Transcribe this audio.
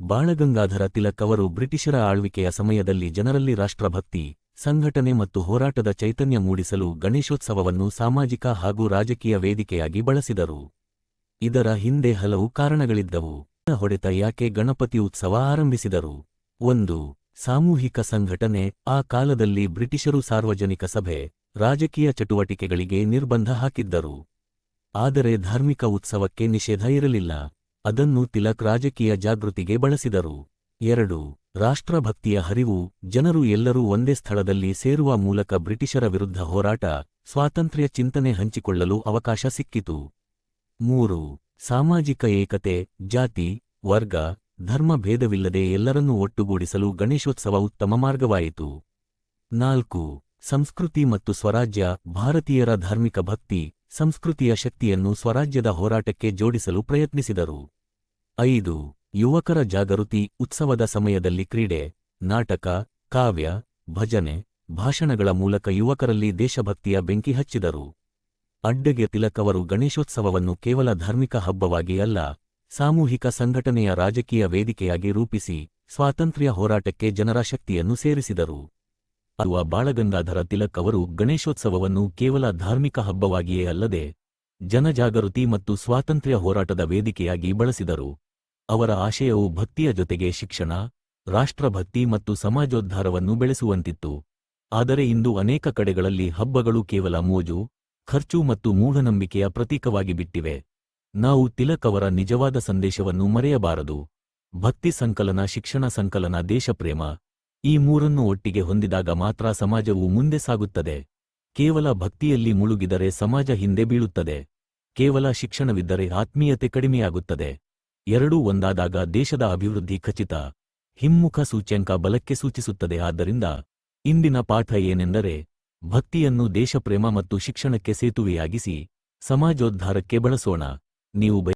ಬಾಳಗಂಗಾಧರ ತಿಲಕ್ ಅವರು ಬ್ರಿಟಿಷರ ಆಳ್ವಿಕೆಯ ಸಮಯದಲ್ಲಿ ಜನರಲ್ಲಿ ರಾಷ್ಟ್ರಭಕ್ತಿ, ಸಂಘಟನೆ ಮತ್ತು ಹೋರಾಟದ ಚೈತನ್ಯ ಮೂಡಿಸಲು ಗಣೇಶೋತ್ಸವವನ್ನು ಸಾಮಾಜಿಕ ಹಾಗೂ ರಾಜಕೀಯ ವೇದಿಕೆಯಾಗಿ ಬಳಸಿದರು. ಇದರ ಹಿಂದೆ ಹಲವು ಕಾರಣಗಳಿದ್ದವು. ಹೊಡೆತ ಯಾಕೆ ಗಣಪತಿ ಉತ್ಸವ ಆರಂಭಿಸಿದರು? ಒಂದು, ಸಾಮೂಹಿಕ ಸಂಘಟನೆ, ಆ ಕಾಲದಲ್ಲಿ ಬ್ರಿಟಿಷರು ಸಾರ್ವಜನಿಕ ಸಭೆ, ರಾಜಕೀಯ ಚಟುವಟಿಕೆಗಳಿಗೆ ನಿರ್ಬಂಧ ಹಾಕಿದ್ದರು. ಆದರೆ ಧಾರ್ಮಿಕ ಉತ್ಸವಕ್ಕೆ ನಿಷೇಧ ಇರಲಿಲ್ಲ. ಅದನ್ನು ತಿಲಕ್ ರಾಜಕೀಯ ಜಾಗೃತಿಗೆ ಬಳಸಿದರು. ಎರಡು, ರಾಷ್ಟ್ರಭಕ್ತಿಯ ಹರಿವು, ಜನರು ಎಲ್ಲರೂ ಒಂದೇ ಸ್ಥಳದಲ್ಲಿ ಸೇರುವ ಮೂಲಕ ಬ್ರಿಟಿಷರ ವಿರುದ್ಧ ಹೋರಾಟ, ಸ್ವಾತಂತ್ರ್ಯ ಚಿಂತನೆ ಹಂಚಿಕೊಳ್ಳಲು ಅವಕಾಶ ಸಿಕ್ಕಿತು. ಮೂರು, ಸಾಮಾಜಿಕ ಏಕತೆ, ಜಾತಿ, ವರ್ಗ, ಧರ್ಮ ಭೇದವಿಲ್ಲದೆ ಎಲ್ಲರನ್ನೂ ಒಟ್ಟುಗೂಡಿಸಲು ಗಣೇಶೋತ್ಸವ ಉತ್ತಮ ಮಾರ್ಗವಾಯಿತು. ನಾಲ್ಕು, ಸಂಸ್ಕೃತಿ ಮತ್ತು ಸ್ವರಾಜ್ಯ, ಭಾರತೀಯರ ಧಾರ್ಮಿಕ ಭಕ್ತಿ ಸಂಸ್ಕೃತಿಯ ಶಕ್ತಿಯನ್ನು ಸ್ವರಾಜ್ಯದ ಹೋರಾಟಕ್ಕೆ ಜೋಡಿಸಲು ಪ್ರಯತ್ನಿಸಿದರು. ಐದು, ಯುವಕರ ಜಾಗೃತಿ ಉತ್ಸವದ ಸಮಯದಲ್ಲಿ ಕ್ರೀಡೆ, ನಾಟಕ, ಕಾವ್ಯ, ಭಜನೆ, ಭಾಷಣಗಳ ಮೂಲಕ ಯುವಕರಲ್ಲಿ ದೇಶಭಕ್ತಿಯ ಬೆಂಕಿ ಹಚ್ಚಿದರು. ಅಡ್ಡಗೆ ತಿಲಕವರು ಗಣೇಶೋತ್ಸವವನ್ನು ಕೇವಲ ಧಾರ್ಮಿಕ ಹಬ್ಬವಾಗಿ ಅಲ್ಲ, ಸಾಮೂಹಿಕ ಸಂಘಟನೆಯ ರಾಜಕೀಯ ವೇದಿಕೆಯಾಗಿ ರೂಪಿಸಿ, ಸ್ವಾತಂತ್ರ್ಯ ಹೋರಾಟಕ್ಕೆ ಜನರ ಶಕ್ತಿಯನ್ನು ಸೇರಿಸಿದರು. ಅರುವ ಬಾಳಗಂಗಾಧರ ತಿಲಕ್ ಅವರು ಗಣೇಶೋತ್ಸವವನ್ನು ಕೇವಲ ಧಾರ್ಮಿಕ ಹಬ್ಬವಾಗಿಯೇ ಅಲ್ಲದೆ ಜನಜಾಗೃತಿ ಮತ್ತು ಸ್ವಾತಂತ್ರ್ಯ ಹೋರಾಟದ ವೇದಿಕೆಯಾಗಿ ಬಳಸಿದರು. ಅವರ ಆಶಯವು ಭಕ್ತಿಯ ಜೊತೆಗೆ ಶಿಕ್ಷಣ, ರಾಷ್ಟ್ರಭಕ್ತಿ ಮತ್ತು ಸಮಾಜೋದ್ಧಾರವನ್ನು ಬೆಳೆಸುವಂತಿತ್ತು. ಆದರೆ ಇಂದು ಅನೇಕ ಕಡೆಗಳಲ್ಲಿ ಹಬ್ಬಗಳು ಕೇವಲ ಮೋಜು, ಖರ್ಚು ಮತ್ತು ಮೂಢನಂಬಿಕೆಯ ಪ್ರತೀಕವಾಗಿ ಬಿಟ್ಟಿವೆ. ನಾವು ತಿಲಕ್ ಅವರ ನಿಜವಾದ ಸಂದೇಶವನ್ನು ಮರೆಯಬಾರದು. ಭಕ್ತಿ ಸಂಕಲನ, ಶಿಕ್ಷಣ ಸಂಕಲನ, ದೇಶಪ್ರೇಮ ಈ ಮೂರನ್ನು ಒಟ್ಟಿಗೆ ಹೊಂದಿದಾಗ ಮಾತ್ರ ಸಮಾಜವು ಮುಂದೆ ಸಾಗುತ್ತದೆ. ಕೇವಲ ಭಕ್ತಿಯಲ್ಲಿ ಮುಳುಗಿದರೆ ಸಮಾಜ ಹಿಂದೆ ಬೀಳುತ್ತದೆ. ಕೇವಲ ಶಿಕ್ಷಣವಿದ್ದರೆ ಆತ್ಮೀಯತೆ ಕಡಿಮೆಯಾಗುತ್ತದೆ. ಎರಡೂ ಒಂದಾದಾಗ ದೇಶದ ಅಭಿವೃದ್ಧಿ ಖಚಿತ. ಹಿಮ್ಮುಖ ಸೂಚ್ಯಂಕ ಬಲಕ್ಕೆ ಸೂಚಿಸುತ್ತದೆ. ಆದ್ದರಿಂದ ಇಂದಿನ ಪಾಠ ಏನೆಂದರೆ ಭಕ್ತಿಯನ್ನು ದೇಶಪ್ರೇಮ ಮತ್ತು ಶಿಕ್ಷಣಕ್ಕೆ ಸೇತುವೆಯಾಗಿಸಿ ಸಮಾಜೋದ್ಧಾರಕ್ಕೆ ಬಳಸೋಣ. ನೀವು